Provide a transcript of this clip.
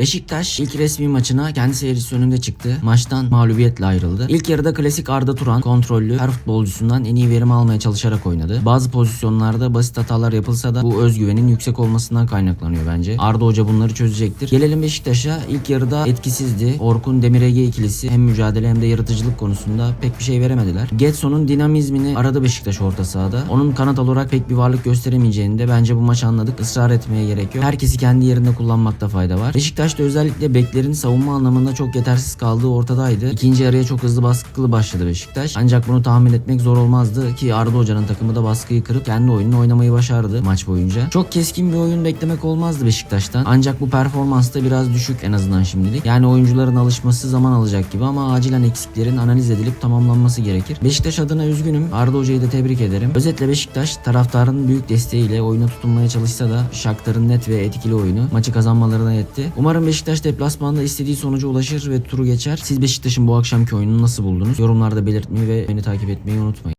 Beşiktaş ilk resmi maçına kendi seyircisi önünde çıktı. Maçtan mağlubiyetle ayrıldı. İlk yarıda klasik Arda Turan kontrollü her futbolcusundan en iyi verim almaya çalışarak oynadı. Bazı pozisyonlarda basit hatalar yapılsa da bu özgüvenin yüksek olmasından kaynaklanıyor bence. Arda Hoca bunları çözecektir. Gelelim Beşiktaş'a. İlk yarıda etkisizdi. Orkun Demirege ikilisi hem mücadele hem de yaratıcılık konusunda pek bir şey veremediler. Getson'un dinamizmini aradı Beşiktaş orta sahada. Onun kanat olarak pek bir varlık gösteremeyeceğini de bence bu maç anladık. Israr etmeye gerek yok. Herkesi kendi yerinde kullanmakta fayda var. Beşiktaş'ta özellikle beklerin savunma anlamında çok yetersiz kaldığı ortadaydı. İkinci yarıya çok hızlı baskılı başladı Beşiktaş. Ancak bunu tahmin etmek zor olmazdı ki Arda Hoca'nın takımı da baskıyı kırıp kendi oyununu oynamayı başardı maç boyunca. Çok keskin bir oyun beklemek olmazdı Beşiktaş'tan. Ancak bu performansta biraz düşük en azından şimdilik. Yani oyuncuların alışması zaman alacak gibi ama acilen eksiklerin analiz edilip tamamlanması gerekir. Beşiktaş adına üzgünüm. Arda Hoca'yı da tebrik ederim. Özetle Beşiktaş taraftarın büyük desteğiyle oyuna tutunmaya çalışsa da Shakhtar'ın net ve etkili oyunu maçı kazanmalarına yetti. Umarım Beşiktaş deplasmanda istediği sonuca ulaşır ve turu geçer. Siz Beşiktaş'ın bu akşamki oyununu nasıl buldunuz? Yorumlarda belirtmeyi ve beni takip etmeyi unutmayın.